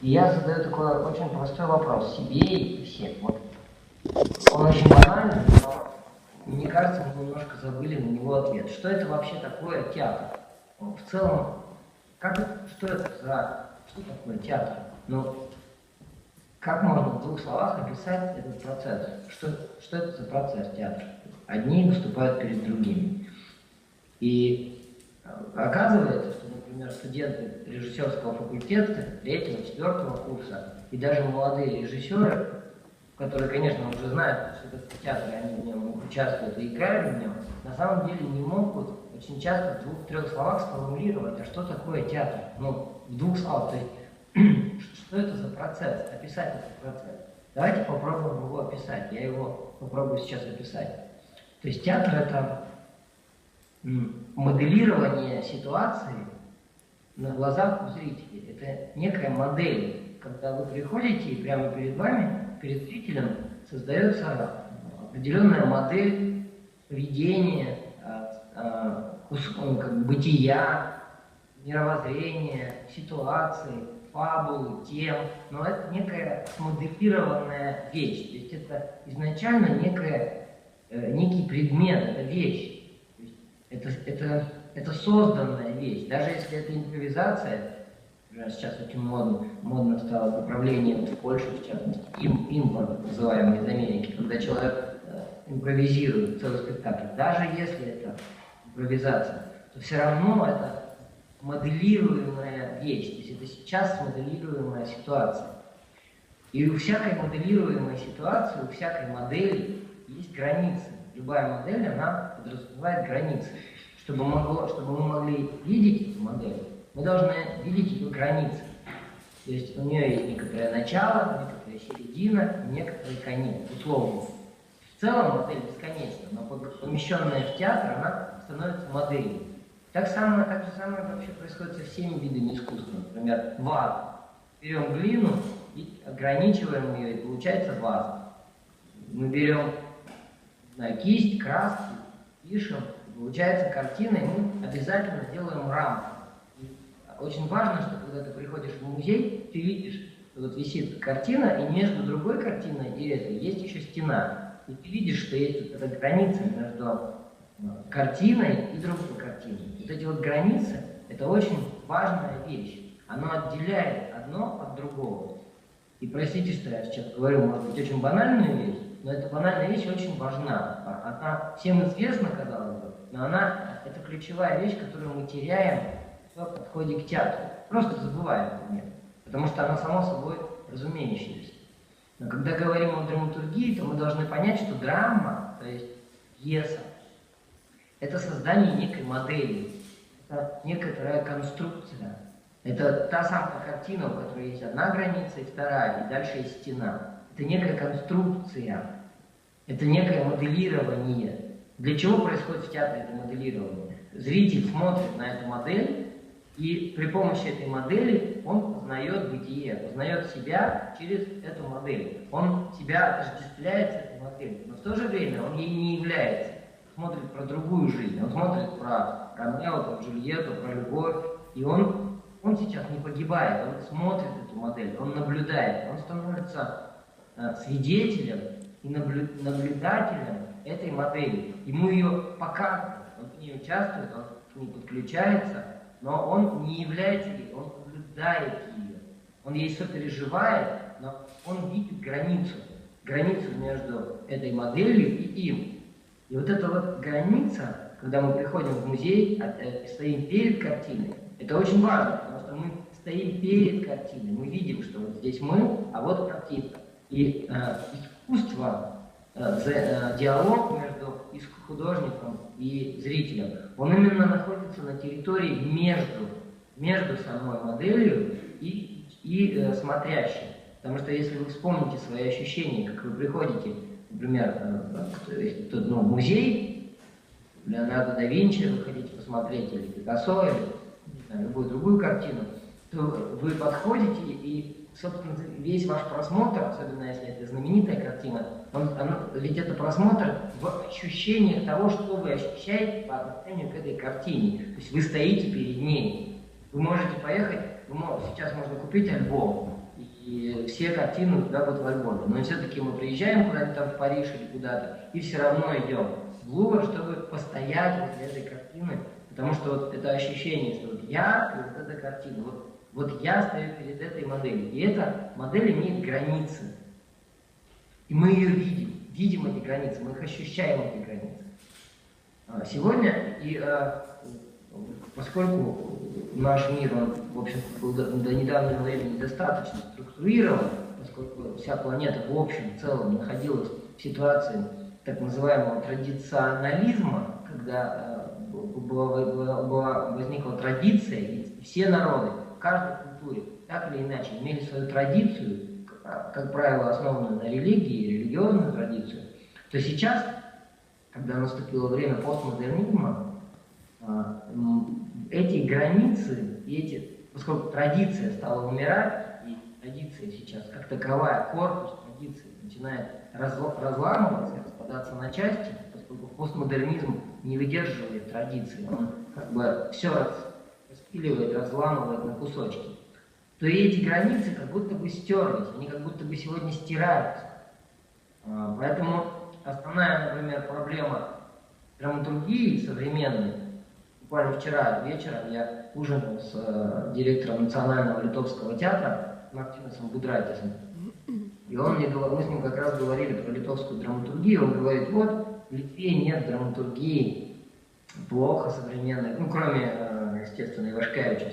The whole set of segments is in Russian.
И я задаю такой очень простой вопрос себе и всем. Вот. Он очень банальный, но мне кажется, мы немножко забыли на него ответ. Что это вообще такое театр? В целом, как что это за, что такое театр? Ну, как можно в двух словах описать этот процесс? Что, что это за процесс театра? Одни выступают перед другими. И э, оказывается, что, например, студенты режиссерского факультета, третьего, четвертого курса, и даже молодые режиссеры, которые, конечно, уже знают, что это театр, они в нем участвуют и играют в нем, на самом деле не могут очень часто в двух-трех словах сформулировать, а что такое театр. Ну, в двух словах, то есть, что это за процесс, описать этот процесс. Давайте попробуем его описать, я его попробую сейчас описать. То есть театр это моделирование ситуации на глазах у зрителей. Это некая модель, когда вы приходите и прямо перед вами, перед зрителем, создается определенная модель поведения, а, а, как бытия, мировоззрения, ситуации, фабулы, тем, но это некая смоделированная вещь. То есть это изначально некая, э, некий предмет, это вещь. Это, это, это созданная вещь. Даже если это импровизация, сейчас очень модно, модно стало управление в Польше, в частности, им, импорт, называемый из Америки, когда человек э, импровизирует целый спектакль. Даже если это импровизация, то все равно это моделируемая вещь. То есть это сейчас моделируемая ситуация. И у всякой моделируемой ситуации, у всякой модели есть границы. Любая модель, она подразумевает границы. Чтобы, могло, чтобы мы могли видеть эту модель, мы должны видеть ее границы. То есть у нее есть некоторое начало, некоторая середина, некоторый конец, условно. В целом модель бесконечна, но помещенная в театр, она становится моделью. Так, самое, так же самое вообще происходит со всеми видами искусства. Например, ваза. Берем глину и ограничиваем ее, и получается ваза. Мы берем на кисть, краски, пишем, получается картина, и мы обязательно делаем рамку. И очень важно, что когда ты приходишь в музей, ты видишь, что вот висит картина, и между другой картиной и этой есть еще стена. И ты видишь, что есть вот эта граница между картиной и другой картиной. Вот эти вот границы – это очень важная вещь. Оно отделяет одно от другого. И простите, что я сейчас говорю, может быть, очень банальную вещь, но эта банальная вещь очень важна. Она всем известна, казалось бы, но она – это ключевая вещь, которую мы теряем в подходе к театру. Просто забываем о ней, потому что она само собой разумеющаяся. Но когда говорим о драматургии, то мы должны понять, что драма, то есть пьеса, это создание некой модели, это некоторая конструкция. Это та самая картина, у которой есть одна граница и вторая, и дальше есть стена. Это некая конструкция, это некое моделирование. Для чего происходит в театре это моделирование? Зритель смотрит на эту модель, и при помощи этой модели он познает бытие, познает себя через эту модель. Он себя отождествляет с этой моделью, но в то же время он ей не является. Смотрит про другую жизнь, он смотрит про Ромео, про Джульетту, про любовь, и он, он сейчас не погибает, он смотрит эту модель, он наблюдает, он становится свидетелем и наблюдателем этой модели. Ему ее показывают, он в ней участвует, он к ней подключается, но он не является ей, он наблюдает ее. Он ей сопереживает, но он видит границу, границу между этой моделью и им. И вот эта вот граница, когда мы приходим в музей а, э, и стоим перед картиной, это очень важно, потому что мы стоим перед картиной, мы видим, что вот здесь мы, а вот картинка. И э, искусство, э, э, диалог между художником и зрителем, он именно находится на территории между, между самой моделью и, и э, смотрящим. Потому что если вы вспомните свои ощущения, как вы приходите, например, э, ну, в музей, Леонардо да Винчи вы хотите посмотреть, или Пикассо, или любую другую картину, то вы подходите и собственно, весь ваш просмотр, особенно если это знаменитая картина, он, он, ведь это просмотр в ощущениях того, что вы ощущаете по отношению к этой картине. То есть вы стоите перед ней. Вы можете поехать, вы можете, сейчас можно купить альбом, и все картины туда будут в альбоме. Но все-таки мы приезжаем куда-нибудь там в Париж или куда-то, и все равно идем в Лувр, чтобы постоять возле этой картины, потому что вот это ощущение, что вот я вот эта картина, вот, вот я стою перед этой моделью, и эта модель имеет границы. И мы ее видим, видим эти границы, мы их ощущаем, эти границы. А, сегодня, и а, поскольку наш мир, он, в общем был до, недавнего времени достаточно структурирован, поскольку вся планета в общем, в целом находилась в ситуации так называемого традиционализма, когда э, была, была, была, возникла традиция, и все народы каждой культуре так или иначе имели свою традицию, как правило, основанную на религии, религиозную традицию, то сейчас, когда наступило время постмодернизма, а, эти границы эти, поскольку традиция стала умирать, и традиция сейчас как таковая, корпус традиции начинает разламываться, распадаться на части, поскольку постмодернизм не выдерживает традиции, он как бы все распиливает, разламывает на кусочки то эти границы как будто бы стерлись, они как будто бы сегодня стираются. А, поэтому основная, например, проблема драматургии современной, буквально вчера вечером я ужинал с э, директором Национального литовского театра Мартинесом Будрайтисом, и он мне говорил, мы с ним как раз говорили про литовскую драматургию, он говорит, вот, в Литве нет драматургии, плохо современной, ну, кроме, э, естественно, Ивашкевича.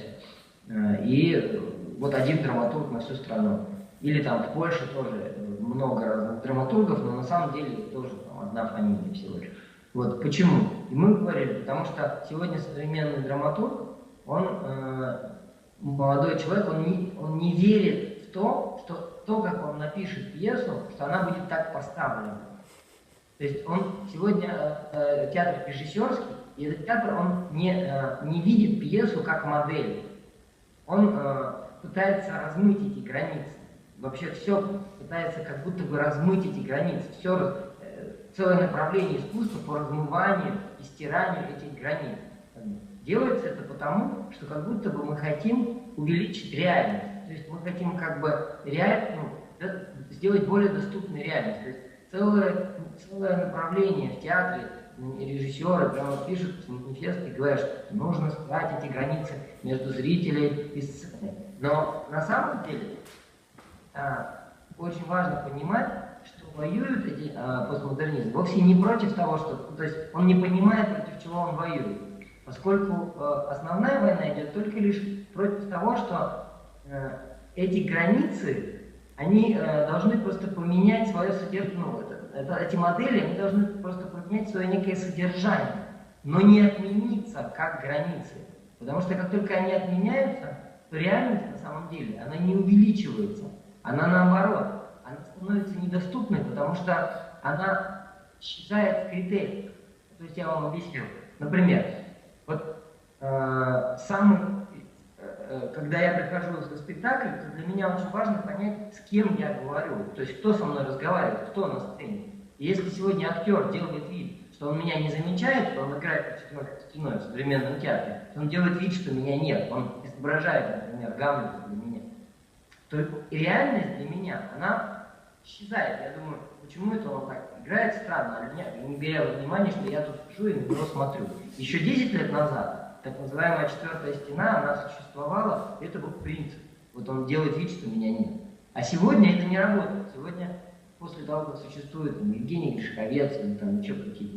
Э, и вот один драматург на всю страну. Или там в Польше тоже много разных драматургов, но на самом деле тоже там, одна фамилия всего лишь. Вот почему? И мы говорили, потому что сегодня современный драматург, он э, молодой человек, он не, он не верит в то, что то, как он напишет пьесу, что она будет так поставлена. То есть он сегодня э, театр режиссерский, и этот театр он не, э, не видит пьесу как модель. Он э, пытается размыть эти границы. Вообще все пытается как будто бы размыть эти границы. Все, э, целое направление искусства по размыванию и стиранию этих границ. Делается это потому, что как будто бы мы хотим увеличить реальность. То есть мы хотим как бы реаль... ну, сделать более доступной реальность. То есть целое, целое направление в театре режиссеры прямо пишут манифест и говорят, что нужно стирать эти границы между зрителем и сценой. Но на самом деле а, очень важно понимать, что воюют эти а, постмодернисты вовсе не против того, что... То есть он не понимает, против чего он воюет. Поскольку а, основная война идет только лишь против того, что а, эти границы, они а, должны просто поменять свое содержание. Ну, это, это, эти модели, они должны просто поменять свое некое содержание, но не отмениться как границы. Потому что как только они отменяются, то реальность на самом деле, она не увеличивается, она наоборот, она становится недоступной, потому что она исчезает в критериях. То есть я вам объясню. Например, вот э, самый, когда я прихожу в спектакль, то для меня очень важно понять, с кем я говорю, то есть кто со мной разговаривает, кто на сцене. И если сегодня актер делает вид, что он меня не замечает, что он играет под стеной в современном театре, то он делает вид, что меня нет, он изображает, например, Гамлета для меня, то реальность для меня, она исчезает. Я думаю, почему это он так играет странно, а меня, не беря во внимание, что я тут сижу и на него смотрю. Еще 10 лет назад так называемая четвертая стена, она существовала, это был принцип. Вот он делает вид, что меня нет. А сегодня это не работает. Сегодня после того, как существует там, Евгений Гришковец, или там еще какие-то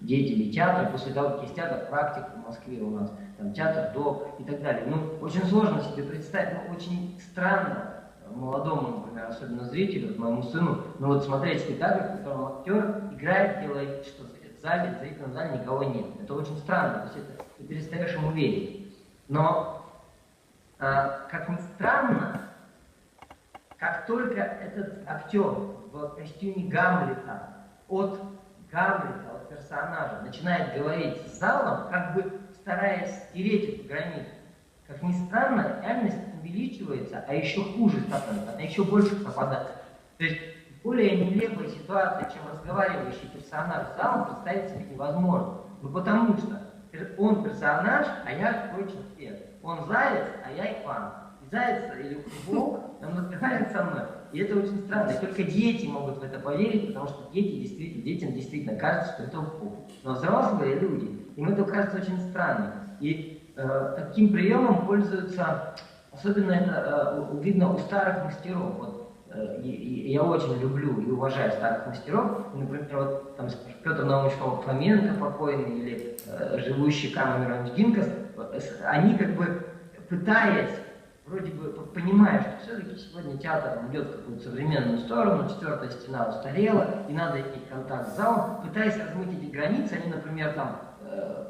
деятели театра, после того, как есть театр практик в Москве у нас, там, театр ДОК и так далее. Ну, очень сложно себе представить, ну, очень странно молодому, например, особенно зрителю, моему сыну, ну вот смотреть спектакль, в котором актер играет, делает, что в зале, в зрительном зале никого нет. Это очень странно, то есть это, ты перестаешь ему верить. Но, а, как ни странно, как только этот актер в костюме Гамлета от Гамлета, от персонажа, начинает говорить с залом, как бы стараясь стереть эту границу, как ни странно, реальность увеличивается, а еще хуже становится, она еще больше пропадает. То есть более нелепая ситуация, чем разговаривающий персонаж с залом, представить себе невозможно. Ну потому что он персонаж, а я такой человек. Он заяц, а я Иван. И зайца или волк он разговаривает со мной. И это очень странно. И только дети могут в это поверить, потому что дети действительно, детям действительно кажется, что это волк. Но взрослые люди, им это кажется очень странным. И э, таким приемом пользуются, особенно это э, видно у старых мастеров. Вот, я очень люблю и уважаю старых мастеров. Например, вот там Петр Наумович Фоменко покойный или э, живущий Камер Иванович Гинкас, они как бы пытаясь вроде бы понимая, что все-таки сегодня театр идет в какую-то современную сторону, четвертая стена устарела, и надо иметь контакт с залом, пытаясь размыть эти границы, они, например, там, э,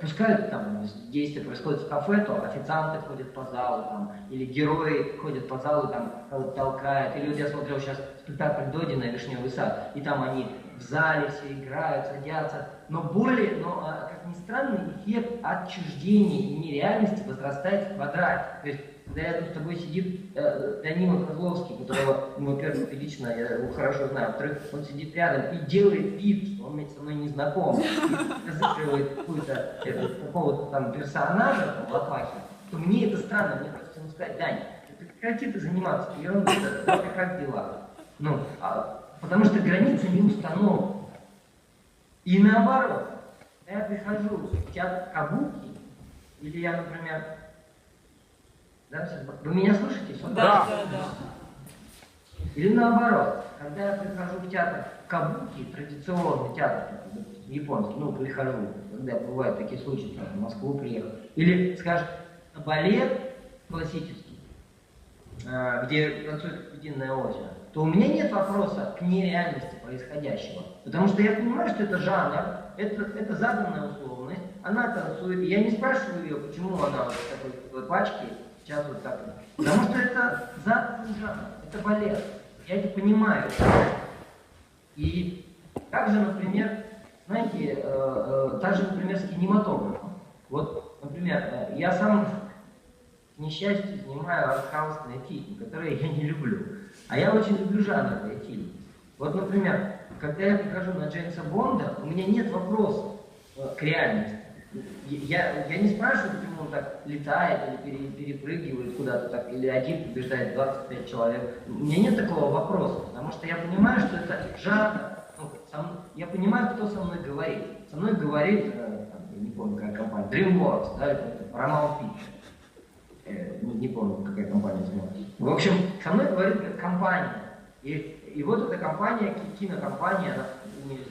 пускай там действие происходит в кафе, то официанты ходят по залу, там, или герои ходят по залу, там, толкают, или вот я смотрел сейчас спектакль Додина «Вишневый сад», и там они в зале все играют, садятся, но более, но, а, как ни странно, эффект отчуждения и нереальности возрастает в квадрате. То есть когда рядом с тобой сидит э, Данила Козловский, которого, ну, во-первых, лично я его хорошо знаю, во-вторых, он сидит рядом и делает вид, что он со мной не знаком, и разыгрывает какую-то, э, какого-то там персонажа, там, Лопахи, то мне это странно, мне хочется ему сказать, Дань, прекрати ты заниматься ерундой, как дела? Ну, а, потому что граница не установлена. И наоборот, я прихожу в театр Кабуки, или я, например, да, вы меня слышите? Да, да, да. Или наоборот, когда я прихожу в театр Кабуки, традиционный театр, японский, ну, прихожу, когда бывают такие случаи, там, в Москву приехал, или, скажем, балет классический, а, где танцует Единое озеро, то у меня нет вопроса к нереальности происходящего. Потому что я понимаю, что это жанр, это, это заданная условность, она танцует, я не спрашиваю ее, почему она вот в такой, такой пачке, Вот так. Потому что это жанр, это балет. Я это понимаю. И также, например, знаете, э, э, также, например, с кинематографом. Вот, например, э, я сам, к несчастью, снимаю артхаусные фильмы, которые я не люблю. А я очень люблю жанровые фильмы. Вот, например, когда я прихожу на Джеймса Бонда, у меня нет вопросов к реальности. Я, я не спрашиваю, почему он так летает или перепрыгивает куда-то так, или один побеждает 25 человек. У меня нет такого вопроса, потому что я понимаю, что это жанр. Ну, сам, я понимаю, кто со мной говорит. Со мной говорит, э, там, я не помню, какая компания, DreamWorks, да, это Paramount Pictures. Э, не, помню, какая компания. В общем, со мной говорит компания. И, и вот эта компания, кинокомпания, она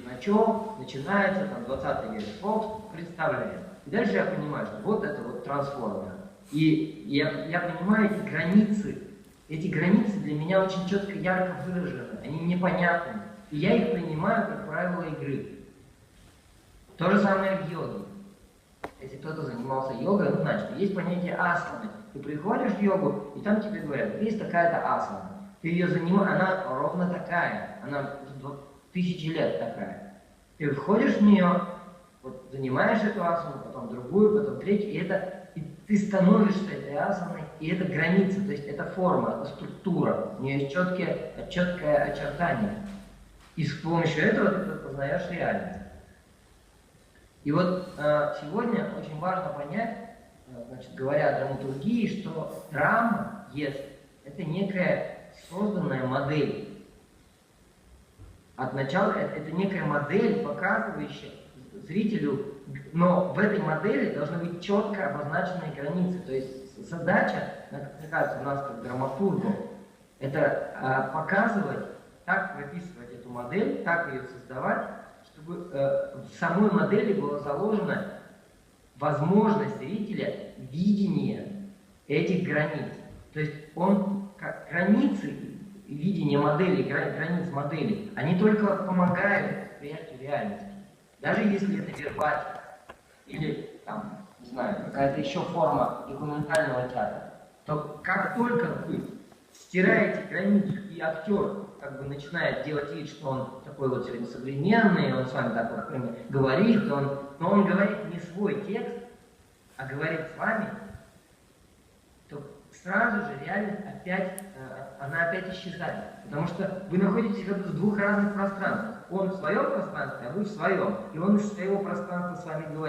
значок, начинается, там, 20 век Fox представляет. И дальше я понимаю, что вот это вот трансформер. И я, я понимаю эти границы. Эти границы для меня очень четко, ярко выражены. Они непонятны. И я их принимаю как правило игры. То же самое в йоге. Если кто-то занимался йогой, он знает, есть понятие асаны. Ты приходишь в йогу, и там тебе говорят, есть такая-то асана. Ее занимаешь, она ровно такая. Она тысячи лет такая. Ты входишь в нее, вот занимаешь эту асану, потом другую, потом третью, и это и ты становишься этой асаной, и это граница, то есть это форма, это структура, у нее есть четкое, четкое очертание. И с помощью этого ты познаешь реальность. И вот э, сегодня очень важно понять, э, значит, говоря о драматургии, что драма есть, это некая созданная модель от начала это, это некая модель, показывающая зрителю, но в этой модели должны быть четко обозначенные границы. То есть задача, мне кажется, у нас как драматургу, это а, показывать, так прописывать эту модель, так ее создавать, чтобы э, в самой модели была заложена возможность зрителя видения этих границ. То есть он как границы видение модели, границ модели, они только помогают восприятию реальности. Даже если это вербатика или, там, не знаю, какая-то еще форма документального театра, то как только вы стираете границу, и актер как бы начинает делать вид, что он такой вот сегодня современный, он с вами так вот например, говорит, он, но он говорит не свой текст, а говорит с вами, сразу же реальность опять, э, она опять исчезает. Потому что вы находитесь в двух разных пространствах. Он в своем пространстве, а вы в своем. И он из своего пространства с вами говорит.